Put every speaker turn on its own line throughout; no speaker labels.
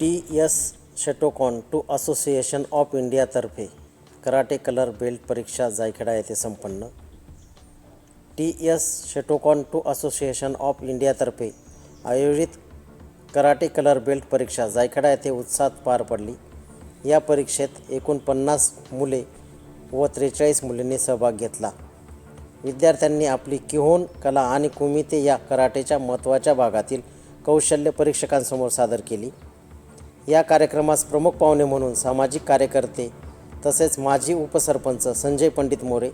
T S Shotokan two association of इंडियातर्फे karate colour belt परीक्षा जायखेडा येथे संपन्न. T S Shotokan two association of इंडियातर्फे आयोजित कराटे कलर बेल्ट परीक्षा जायखेडा येथे उत्साहात पार पडली. या परीक्षेत एकूण पन्नास मुले व त्रेचाळीस मुलींनी सहभाग घेतला. विद्यार्थ्यांनी आपली किहोन कला आणि कुमिते या कराटेच्या महत्त्वाच्या भागातील कौशल्य परीक्षकांसमोर सादर केली. या कार्यक्रमास प्रमुख पाहुणे म्हणून सामाजिक कार्यकर्ते तसेच माजी उपसरपंच संजय पंडित मोरे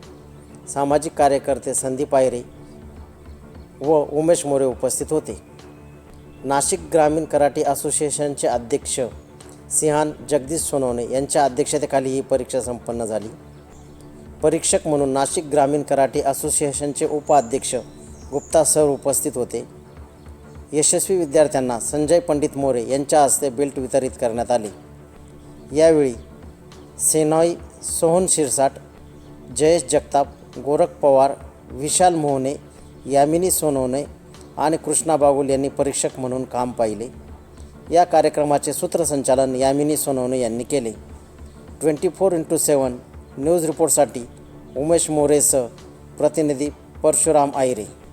सामाजिक कार्यकर्ते संदीप आयरे व उमेश मोरे उपस्थित होते. नाशिक ग्रामीण कराटे असोसिएशनचे अध्यक्ष सिंहान जगदीश सोनवणे यांच्या अध्यक्षतेखाली ही परीक्षा संपन्न झाली. परीक्षक म्हणून नाशिक ग्रामीण कराटे असोसिएशनचे उपाध्यक्ष गुप्ता सर उपस्थित होते. यशस्वी विद्यार्थ्यांना संजय पंडित मोरे यांच्या हस्ते बेल्ट वितरित करण्यात आले. यावेळी सेनॉई सोहन शिरसाट जयेश जगताप गोरख पवार विशाल मोहने यामिनी सोनवणे आणि कृष्णा बागुल यांनी परीक्षक म्हणून काम पाहिले. या कार्यक्रमाचे सूत्रसंचालन यामिनी सोनवणे यांनी केले. Twenty four into seven news रिपोर्टसाठी Umesh मोरेसह प्रतिनिधी परशुराम आयरे.